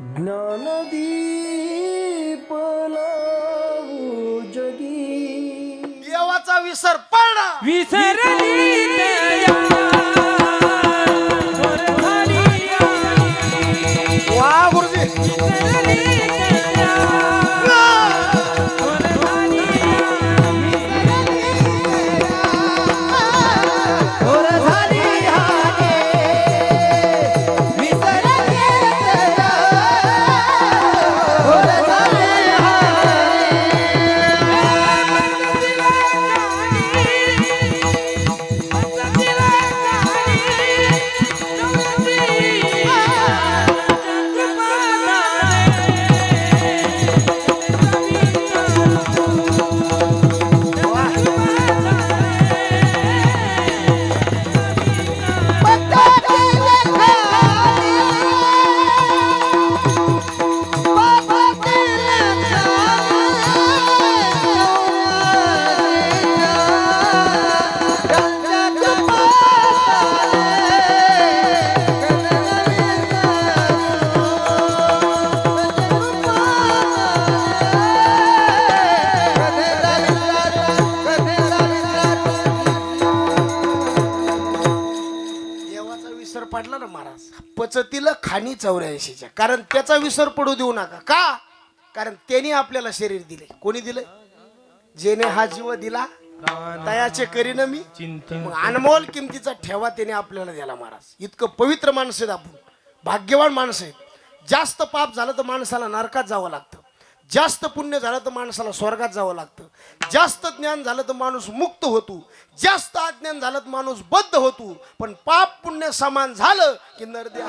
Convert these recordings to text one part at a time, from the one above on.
ज्ञानदीप लावू जगी देवाचा विसर झाली वा गुरुजी. ना महाराज. पचतीला खाणी चौऱ्याऐंशीच्या. कारण त्याचा विसर पडू देऊ नका. का? कारण त्याने आपल्याला शरीर दिले कोणी दिले जेने हा जीव दिला. तयाचे करीन मी. मग अनमोल किमतीचा ठेवा त्याने आपल्याला दिला महाराज. इतकं पवित्र माणूस आहेत आपण. भाग्यवान माणसं आहेत. जास्त पाप झालं तर माणसाला नरकात जावं लागतं. जास्त पुण्य झालं तर माणसाला स्वर्गात जावं लागतं. जास्त ज्ञान झालं तर माणूस मुक्त होतो. जास्त अज्ञान झालं तर माणूस बद्ध होतो. पण पाप पुण्य समान झालं की नरदे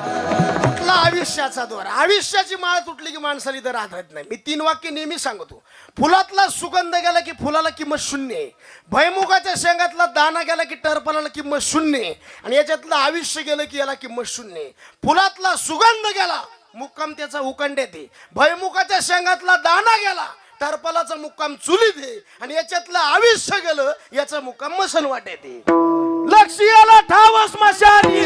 तुटला आयुष्याचा द्वार. आयुष्याची माळ तुटली की माणसाला इथं राहत नाही. मी तीन वाक्य नेहमी सांगतो. फुलातला सुगंध गेला की फुलाला किंमत शून्य आहे. भयमुखाच्या शेंगातला दाना गेला की टरपणाला किंमत शून्य आहे. आणि याच्यातलं आयुष्य गेलं की याला किंमत शून्य आहे. फुलातला सुगंध गेला मुक्काम त्याचा उकंड येते भयमुखाच्या शेंगातला दाना गेला. टरपलाचा मुक्काम चुलीत आहे आणि याच्यातलं आयुष्य गेलं याचा मुक्काम मसन वाट येते लक्ष याला ठाव स्मशानीचा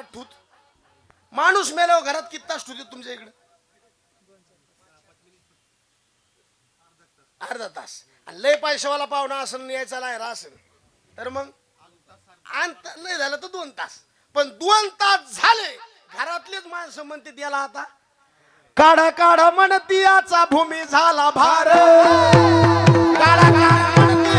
घरात ठूत. माणूस मेल्यावर घरात किती तास ठुते तुमच्या इकडे? अर्धा तास. लय पैशावाला पाहुणा असेल यायचा लायरा असेल तर मग? अंत लय झालं तर दोन तास. पण दोन तास झाले घरातलेच माणसं म्हणते त्याला आता काढा काढा म्हणती याचा भूमी झाला भार. काढा काढा म्हणती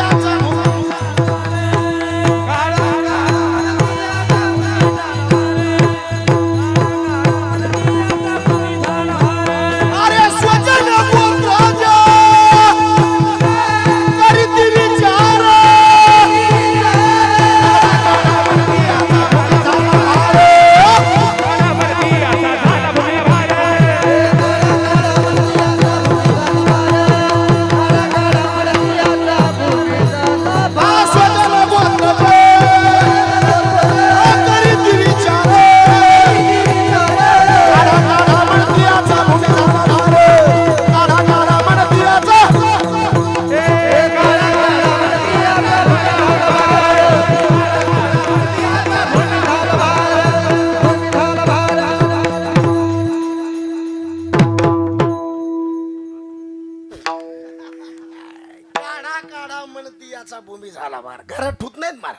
काढा काढा म्हणती याचा भूमी झाला मार. घरात ठुत नाहीत मार.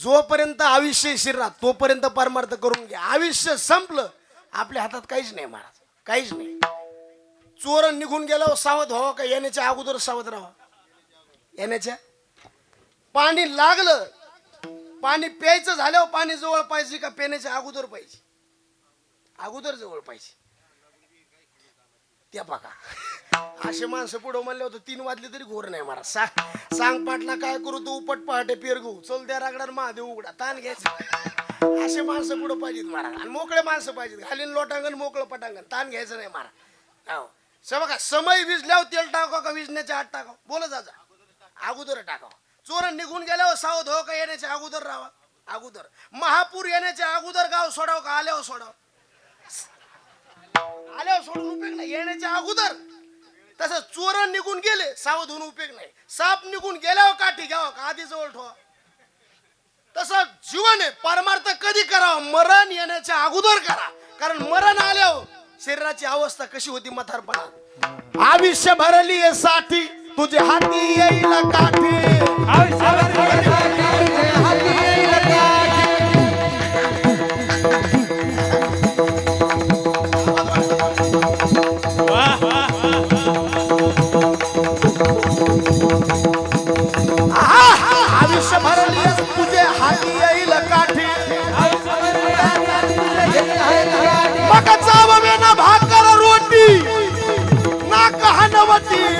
जोपर्यंत आयुष्य शिरला तोपर्यंत परमार्थ करून घ्या आयुष्य संपलं आपल्या हातात काहीच नाही महाराज काहीच नाही. चोर निघून गेल्यावर सावध व्हावं का? येण्याच्या अगोदर सावध राहा येण्याच्या? पाणी लागलं. पाणी प्यायचं झाल्यावर पाणी जवळ पाहिजे का? पिण्याच्या अगोदर पाहिजे. अगोदर जवळ पाहिजे. त्या बघा. असे माणसं पुढं म्हणले होतं तीन वाजले तरी घोर नाही मारा सांग सांग पाटला काय करू तू? उपट पहाटे पेरगू चल त्या रागडार महादेव उघडा ताण घ्यायचं. असे माणसं पुढं पाहिजेत मारा. आणि मोकळे माणसं पाहिजेत घालीन लोटांगण मोकळं पटांगण. ताण घ्यायचं नाही मारा. हो. बघा समय विजल्यावर तेल टाकाव का विजण्याच्या आत टाकाव? बोला जा अगोदर टाकाव. चोर निघून गेल्यावर सावध हो का येण्याच्या अगोदर राहा अगोदर. महापूर येण्याच्या अगोदर गाव सोडाव का आल्यावर सोडाव? आल्यावर सोडून उपयोग नाही. येण्याच्या अगोदर. तसं चोर निघून गेले सावध होऊन उपयोग नाही. साप निघून गेल्यावर काठी घ्यावं का आधी जवळ ठेवा. तसं जीवन आहे परमार्थ कधी करावं? मरण येण्याच्या अगोदर करा. कारण मरण आल्यावर शरीराची अवस्था कशी होती म्हातारपणा आयुष्य भरली साठी तुझे हाती येईल काठी. आयुष्य मग जावं ना भाकर रोटी. ना कहाणवती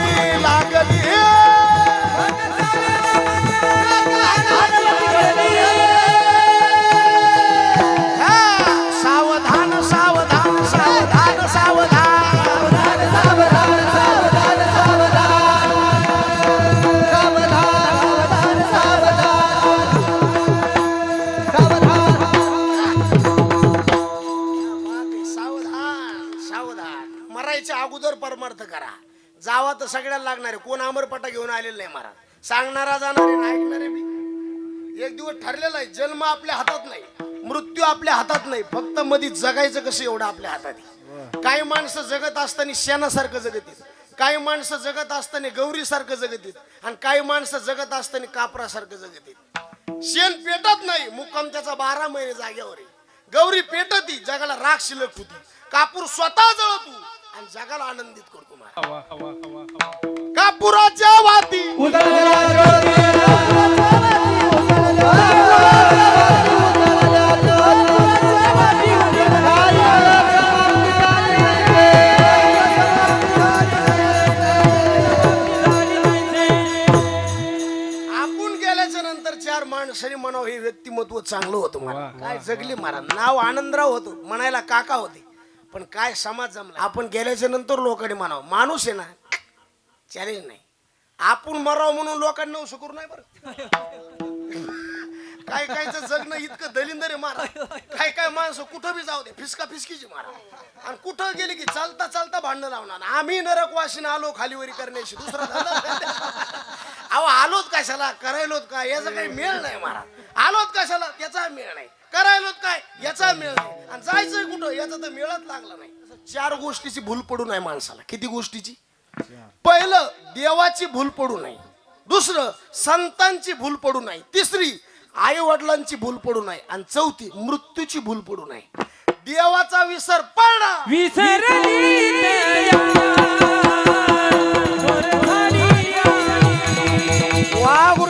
मरायच्या अगोदर परमार्थ करा. जावा तर सगळ्याला लागणार आहे. कोण अमरपटा घेऊन आलेला नाही महाराज. सांगणारा जाणार ऐकणारे मी. एक दिवस ठरलेला आहे. जन्म आपल्या हातात नाही. मृत्यू आपल्या हातात नाही. फक्त मध्ये जगायचं कसं एवढं आपल्या हातात आहे. काही माणसं जगत असताना शेणासारखं जगतील काही माणसं जगत असताना गौरीसारखं येत आणि काही माणसं जगत असताना कापरासारखं जगत येत शेण पेटत नाही. मुक्काम त्याचा बारा महिने जाग्यावर आहे. गौरी पेटती. जगाला राग शिलक होती कापूर स्वतः जळतो. आणि जगाला आनंदित करतो महाराज. कापुराच्या वाती. आपण गेल्याच्यानंतर चार माणसाने म्हणावं हे व्यक्तिमत्व चांगलं होतं मला काय जगली मला नाव आनंदराव होतो. म्हणायला काका होते. पण काय समाज जमला? आपण गेल्याच्यानंतर लोकांनी म्हणावं माणूस आहे ना चॅलेंज नाही. आपण मराव म्हणून लोकांना नवसं करू नाही बरं. काय कायचं जगणं इतकं दलिंदर आहे मारा काय काय माणसं कुठं बी जाऊ दे फिसका फिसकीची मारा. आणि कुठं गेली की चालता चालता भांडणं लावणार. आम्ही नरक आलो खालीवरी करण्याशी दुसरा अहो आलोत कशाला? करायलोत काय याचा काही मेळ नाही मारा आलोत कशाला? त्याचा मेळ नाही. करायलोत काय? याचा मेळ नाही. आणि जायचंय कुठं? याचा तर मेळच लागला नाही. असं चार गोष्टीची भूल पडू नये माणसाला. किती गोष्टीची? पहिलं देवाची भूल पडू नये. दुसरं संतांची भूल पडू नये. तिसरी आई वडिलांची भूल पडू नये. आणि चौथी मृत्यूची भूल पडू नये. देवाचा विसर पडला विसरली Uau,